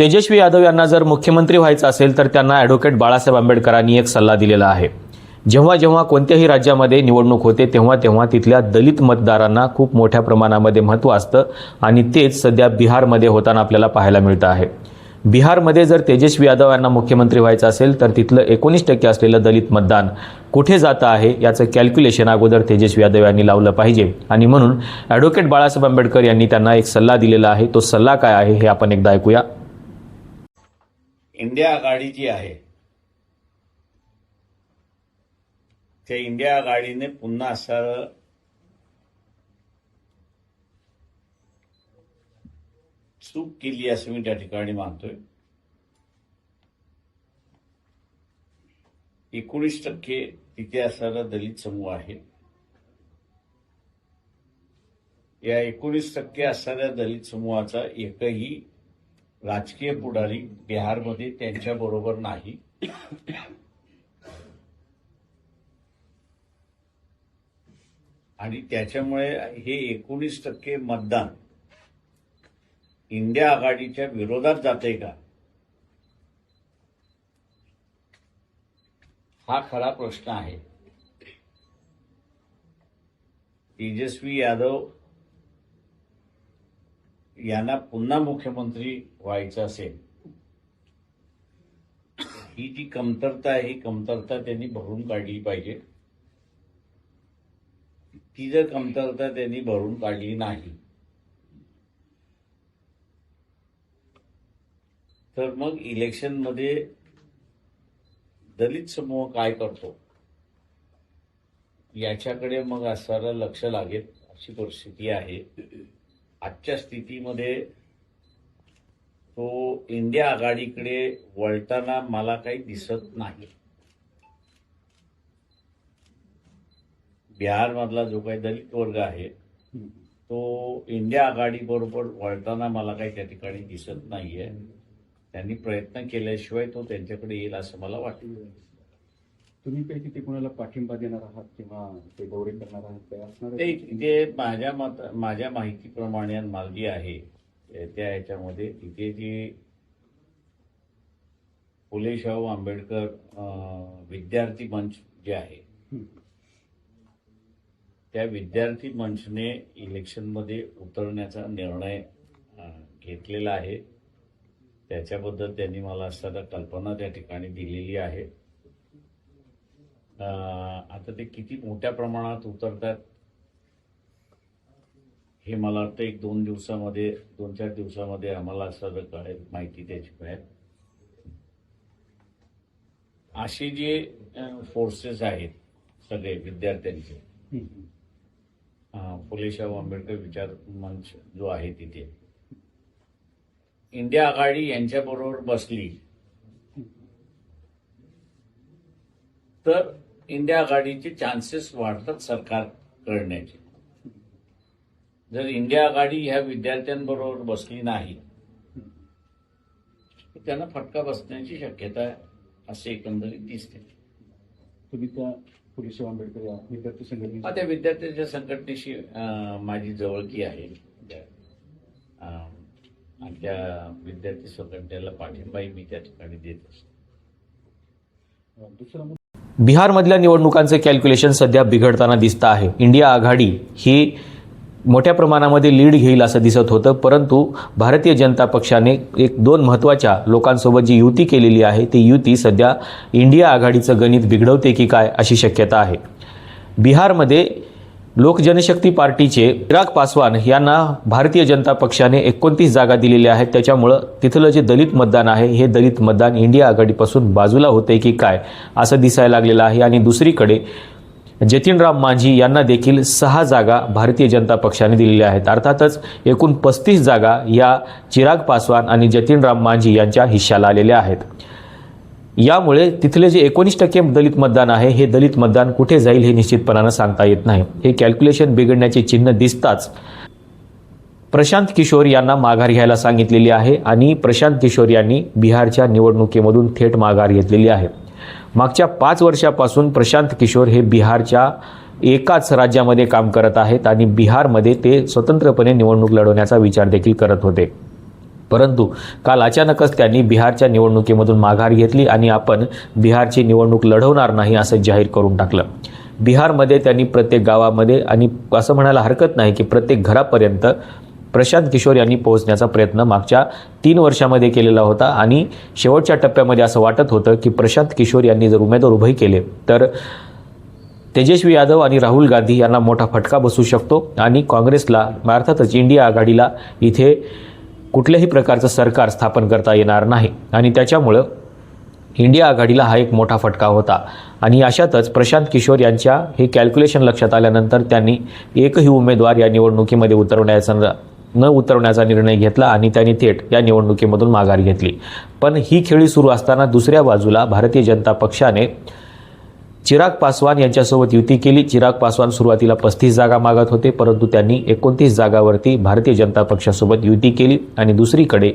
तेजस्वी यादव यांना जर मुख्यमंत्री व्हायचं असेल तर त्यांना ॲडव्होकेट बाळासाहेब आंबेडकरांनी एक सल्ला दिलेला आहे. जेव्हा जेव्हा कोणत्याही राज्यामध्ये निवडणूक होते तेव्हा तेव्हा तिथल्या दलित मतदारांना खूप मोठ्या प्रमाणामध्ये महत्त्व असतं आणि तेच सध्या बिहारमध्ये होताना आपल्याला पाहायला मिळतं आहे. बिहारमध्ये जर तेजस्वी यादव यांना मुख्यमंत्री व्हायचं असेल तर तिथलं एकोणीस टक्के असलेलं दलित मतदान कुठे जातं आहे याचं कॅल्क्युलेशन अगोदर तेजस्वी यादव यांनी लावलं पाहिजे. आणि म्हणून ॲडव्होकेट बाळासाहेब आंबेडकर यांनी त्यांना एक सल्ला दिलेला आहे. तो सल्ला काय आहे हे आपण एकदा ऐकूया. इंडिया आघाडी जी आहे त्या इंडिया आघाडीने पुन्हा असं चूक केली असं मी त्या ठिकाणी मानतोय. एकोणीस टक्के तिथे असणारा दलित समूह आहे. या एकोणीस टक्के असणाऱ्या दलित समूहाचा एकही राजकीय पुढारी बिहारमध्ये त्यांच्या बरोबर नाही. आणि त्याच्यामुळे हे एकोणीस टक्के मतदान इंडिया आघाडीच्या विरोधात जाते का? हा खरा प्रश्न आहे. तेजस्वी यादव यांना पुन्हा मुख्यमंत्री व्हायचं असेल ही जी कमतरता आहे ही कमतरता त्यांनी भरून काढली पाहिजे. ती जर कमतरता त्यांनी भरून काढली नाही तर मग इलेक्शनमध्ये दलित समूह काय करतो? याच्याकडे मग असणारं लक्ष लागेल अशी परिस्थिती आहे. आजच्या स्थितीमध्ये तो इंडिया आघाडीकडे वळताना मला काही दिसत नाही. बिहारमधला जो काही दलित वर्ग आहे तो इंडिया आघाडी बरोबर वळताना मला काही त्या ठिकाणी दिसत नाहीये. त्यांनी प्रयत्न केल्याशिवाय तो त्यांच्याकडे येईल असं मला वाटतं. तुम्ही काही तिथे कोणाला पाठिंबा देणार आहात किंवा ते गौरव करणार आहात काय असणार ते तिथे माझ्या मत माझ्या माहितीप्रमाणे आणि मला जी आहे त्या ह्याच्यामध्ये तिथे जी फुले शाहू आंबेडकर विद्यार्थी मंच जे आहे त्या विद्यार्थी मंचने इलेक्शनमध्ये उतरण्याचा निर्णय घेतलेला आहे. त्याच्याबद्दल त्यांनी मला असताना कल्पना त्या ठिकाणी दिलेली आहे. आता ते किती मोठ्या प्रमाणात उतरतात हे मला वाटतं एक दोन दिवसामध्ये दोन चार दिवसामध्ये आम्हाला असं कळेल माहिती त्याची मिळेल. असे जे फोर्सेस आहेत सगळे विद्यार्थ्यांचे फुले शाहू आंबेडकर विचार मंच जो आहे तिथे. इंडिया आघाडी यांच्याबरोबर बसली. तर इंडिया आघाडीचे चान्सेस वाढतात सरकार करण्याचे जर इंडिया आघाडी ह्या विद्यार्थ्यांबरोबर बसली नाही तर त्यांना फटका बसण्याची शक्यता असे एकंदरीत दिसते. तुम्ही त्या फुलेशाह आंबेडकर या विद्यार्थी संघटनेचे हा, त्या विद्यार्थ्यांच्या संघटनेशी माझी जवळकी आहे. त्या विद्यार्थी संघटनेला पाठिंबाही मी त्या ठिकाणी देत असतो. दुसरा बिहारमधल्या निवडणुकांचे कॅल्क्युलेशन सध्या बिघडताना दिसतं आहे. इंडिया आघाडी ही मोठ्या प्रमाणामध्ये लीड घेईल असं दिसत होतं परंतु भारतीय जनता पक्षाने एक दोन महत्त्वाच्या लोकांसोबत जी युती केलेली आहे ती युती सध्या इंडिया आघाडीचं गणित बिघडवते की काय अशी शक्यता आहे. बिहारमध्ये लोक जनशक्ती पार्टीचे चिराग पासवान यांना भारतीय जनता पक्षाने एकोणतीस जागा दिलेल्या आहेत. त्याच्यामुळं तिथलं जे दलित मतदान आहे हे दलित मतदान इंडिया आघाडीपासून बाजूला होते की काय असं दिसायला लागलेलं आहे. आणि दुसरीकडे जतीनराम मांझी यांना देखील सहा जागा भारतीय जनता पक्षाने दिलेल्या आहेत. अर्थातच एकूण पस्तीस जागा या चिराग पासवान आणि जतीनराम मांझी यांच्या हिश्श्याला आलेल्या आहेत. यामुळे तिथले जे एकोणीस टक्के दलित मतदान आहे हे दलित मतदान कुठे जाईल हे निश्चितपणानं सांगता येत नाही. हे कॅल्क्युलेशन बिघडण्याचे चिन्ह दिसताच प्रशांत किशोर यांना माघार घ्यायला सांगितलेली आहे आणि प्रशांत किशोर यांनी बिहारच्या निवडणुकीमधून थेट माघार घेतलेली आहे. मागच्या पाच वर्षापासून प्रशांत किशोर हे बिहारच्या एकाच राज्यामध्ये काम करत आहेत आणि बिहारमध्ये ते स्वतंत्रपणे निवडणूक लढवण्याचा विचार देखील करत होते. परंतु काल अचानकच त्यांनी बिहारच्या निवडणुकीमधून माघार घेतली आणि आपण बिहारची निवडणूक लढवणार नाही असं जाहीर करून टाकलं. बिहारमध्ये त्यांनी प्रत्येक गावामध्ये आणि असं म्हणायला हरकत नाही की प्रत्येक घरापर्यंत प्रशांत किशोर यांनी पोहोचण्याचा प्रयत्न मागच्या तीन वर्षामध्ये केलेला होता आणि शेवटच्या टप्प्यामध्ये असं वाटत होतं की प्रशांत किशोर यांनी जर उमेदवार उभे केले तर तेजस्वी यादव आणि राहुल गांधी यांना मोठा फटका बसू शकतो आणि काँग्रेसला अर्थातच इंडिया आघाडीला इथे कुठल्याही प्रकारचं सरकार स्थापन करता येणार नाही. आणि त्याच्यामुळं इंडिया आघाडीला हा एक मोठा फटका होता. आणि अशातच प्रशांत किशोर यांच्या हे कॅल्क्युलेशन लक्षात आल्यानंतर त्यांनी एकही उमेदवार या निवडणुकीमध्ये उतरवण्याचा न- न उतरवण्याचा निर्णय घेतला आणि त्यांनी थेट या निवडणुकीमधून माघार घेतली. पण ही खेळी सुरू असताना दुसऱ्या बाजूला भारतीय जनता पक्षाने चिराग पासवान यांच्यासोबत युती केली. चिराग पासवान सुरुवातीला पस्तीस जागा मागत होते परंतु त्यांनी एकोणतीस जागावरती भारतीय जनता पक्षासोबत युती केली. आणि दुसरीकडे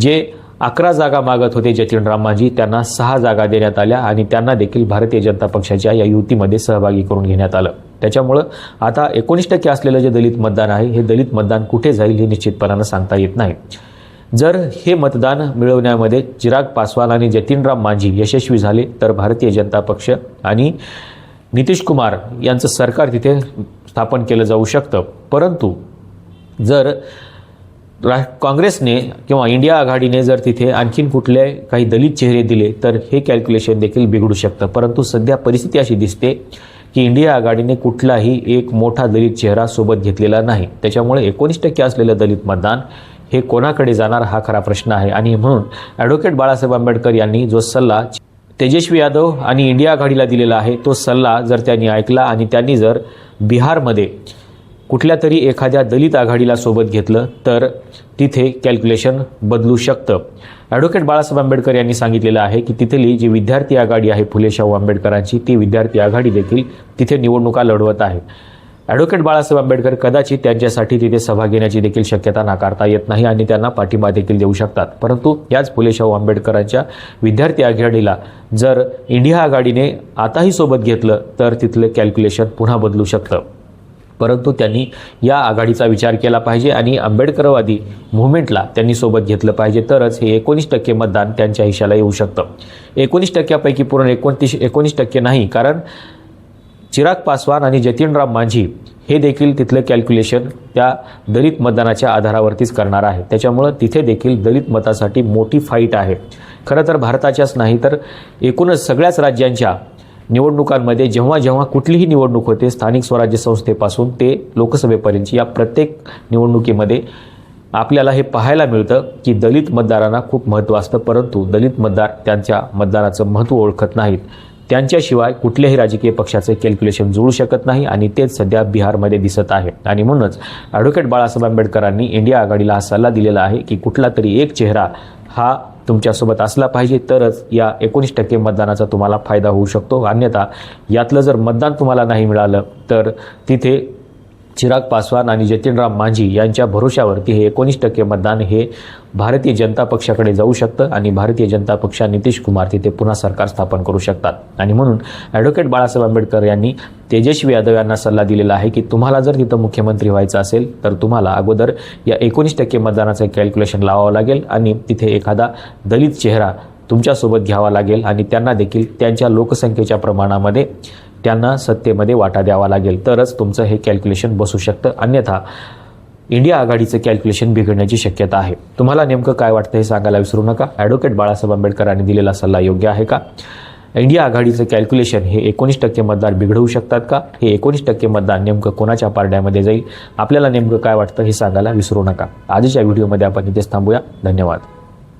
जे अकरा जागा मागत होते जतीन रामाजी त्यांना सहा जागा देण्यात आल्या आणि त्यांना देखील भारतीय जनता पक्षाच्या या युतीमध्ये सहभागी करून घेण्यात आलं. त्याच्यामुळं आता एकोणीस टक्के असलेलं जे दलित मतदान आहे हे दलित मतदान कुठे जाईल हे निश्चितपणानं सांगता येत नाही. जर हे मतदान मिळवण्यामध्ये चिराग पासवान आणि जतीनराम मांझी यशस्वी झाले तर भारतीय जनता पक्ष आणि नितीश कुमार यांचं सरकार तिथे स्थापन केलं जाऊ शकतं. परंतु जर रा काँग्रेसने किंवा इंडिया आघाडीने जर तिथे आणखीन कुठले काही दलित चेहरे दिले तर हे कॅल्क्युलेशन देखील बिघडू शकतं. परंतु सध्या परिस्थिती अशी दिसते की इंडिया आघाडीने कुठलाही एक मोठा दलित चेहरा सोबत घेतलेला नाही. त्याच्यामुळे एकोणीस टक्के असलेलं दलित मतदान हे कोणाकडे जाणार हा खरा प्रश्न आहे. आणि म्हणून ॲडव्होकेट बाळासाहेब आंबेडकर यांनी जो सल्ला तेजस्वी यादव आणि इंडिया आघाडीला दिलेला आहे तो सल्ला जर त्यांनी ऐकला आणि त्यांनी जर बिहारमध्ये कुठल्या तरी एखाद्या दलित आघाडीला सोबत घेतलं तर तिथे कॅल्क्युलेशन बदलू शकतं. ॲडव्होकेट बाळासाहेब आंबेडकर यांनी सांगितलेलं आहे की तिथली जी विद्यार्थी आघाडी आहे फुले शाहू आंबेडकरांची ती विद्यार्थी आघाडी देखील तिथे निवडणुका लढवत आहे. ॲडव्होकेट बाळासाहेब आंबेडकर कदाचित त्यांच्यासाठी तिथे सभा घेण्याची देखील शक्यता नाकारता येत नाही आणि त्यांना पाठिंबा देखील देऊ शकतात. परंतु याच फुले शाहू आंबेडकरांच्या विद्यार्थी आघाडीला जर इंडिया आघाडीने आताही सोबत घेतलं तर तिथलं कॅल्क्युलेशन पुन्हा बदलू शकतं. परंतु त्यांनी या आघाडीचा विचार केला पाहिजे आणि आंबेडकरवादी मुवमेंटला त्यांनी सोबत घेतलं पाहिजे. तरच हे एकोणीस टक्के मतदान त्यांच्या हिशाला येऊ शकतं. एकोणीस टक्क्यापैकी पूर्ण एकोणतीस एकोणीस टक्के नाही कारण चिराग पासवान आणि जतीनराम मांझी हे देखील तिथलं कॅल्क्युलेशन त्या दलित मतदानाच्या आधारावरतीच करणार आहे. त्याच्यामुळं तिथे देखील दलित मतासाठी मोठी फाईट आहे. खरं तर भारताच्याच नाही तर एकूणच सगळ्याच राज्यांच्या निवडणुकांमध्ये जेव्हा जेव्हा कुठलीही निवडणूक होते स्थानिक स्वराज्य संस्थेपासून ते लोकसभेपर्यंतची या प्रत्येक निवडणुकीमध्ये आपल्याला हे पाहायला मिळतं की दलित मतदारांना खूप महत्त्व असतं परंतु दलित मतदार त्यांच्या मतदानाचं महत्त्व ओळखत नाहीत. त्यांच्याशिवाय कुठल्याही राजकीय पक्षाचे कॅल्क्युलेशन जुळू शकत नाही आणि तेच सध्या बिहारमध्ये दिसत आहे. आणि म्हणूनच ॲडव्होकेट बाळासाहेब आंबेडकरांनी इंडिया आघाडीला हा सल्ला दिलेला आहे की कुठला तरी एक चेहरा हा तुमच्यासोबत असला पाहिजे तरच या एकोणीस टक्के मतदानाचा तुम्हाला फायदा होऊ शकतो. अन्यथा यातलं जर मतदान तुम्हाला नाही मिळालं तर तिथे चिराग पासवान आणि जतीनराम मांझी यांच्या भरोशावरती हे एकोणीस टक्के मतदान हे भारतीय जनता पक्षाकडे जाऊ शकतं आणि भारतीय जनता पक्षा नितीश कुमार तिथे पुन्हा सरकार स्थापन करू शकतात. आणि म्हणून ॲडव्होकेट बाळासाहेब आंबेडकर यांनी तेजस्वी यादव यांना सल्ला दिलेला आहे की तुम्हाला जर तिथं मुख्यमंत्री व्हायचं असेल तर तुम्हाला अगोदर या एकोणीस टक्के मतदानाचं कॅल्क्युलेशन लावावं लागेल आणि तिथे एखादा दलित चेहरा तुमच्यासोबत घ्यावा लागेल आणि त्यांना देखील त्यांच्या लोकसंख्येच्या प्रमाणामध्ये त्यांना सत्तेमध्ये वाटा द्यावा लागेल. तरच तुमचं हे कॅल्क्युलेशन बसू शकतं. अन्यथा इंडिया आघाडीचं कॅल्क्युलेशन बिघडण्याची शक्यता आहे. तुम्हाला नेमकं काय वाटतं हे सांगायला विसरू नका. ॲडव्होकेट बाळासाहेब आंबेडकरांनी दिलेला सल्ला योग्य आहे का? इंडिया आघाडीचं कॅल्क्युलेशन हे एकोणीस टक्के मतदार बिघडवू शकतात का? हे एकोणीस टक्के मतदान नेमकं कोणाच्या पारड्यामध्ये जाईल? आपल्याला नेमकं काय वाटतं हे सांगायला विसरू नका. आजच्या व्हिडिओमध्ये आपण इथेच थांबूया. धन्यवाद.